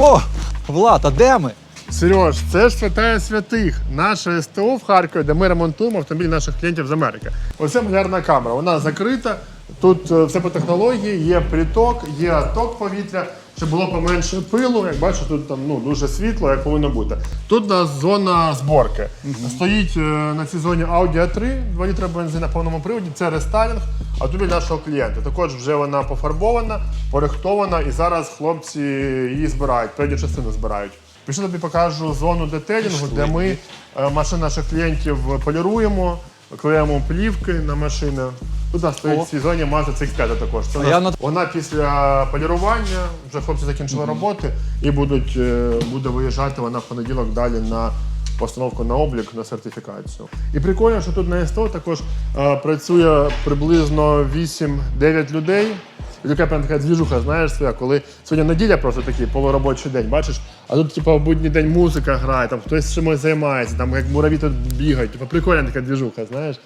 О, Влад, а де ми? Сереж, це ж святая святих. Наше СТО в Харкові, де ми ремонтуємо автомобілі наших клієнтів з Америки. Оце малярна камера. Вона закрита. Тут е, все по технології, є приток, є ток повітря, щоб було поменше пилу. Як бачите, тут там ну дуже світло, як повинно бути. Тут у нас зона зборки. Стоїть е, на цій зоні Audi A3, 2 літра бензин на повному приводі. Це рестайлінг автомобіль нашого клієнта. Також вже вона пофарбована, порихтована, і зараз хлопці її збирають, передню частину збирають. Пішли тобі покажу зону детелінгу, де ми е, машини наших клієнтів поліруємо, клеїмо плівки на машини. Тут у стоїть цій зоні Mazda CX-5 також. Це у нас- я на- Вона після полірування, вже хлопці закінчили роботи і будуть, е, буде виїжджати вона в понеділок далі на постановку на облік, на сертифікацію. І прикольно, що тут на СТО також е, працює приблизно 8-9 людей. І така прям така двіжуха, знаєш, своя, коли сьогодні неділя просто такий полуробочий день, бачиш, а тут, типу, в будній день музика грає, там хтось чимось займається, там як мураві тут бігають. Типу, прикольна така двіжуха, знаєш.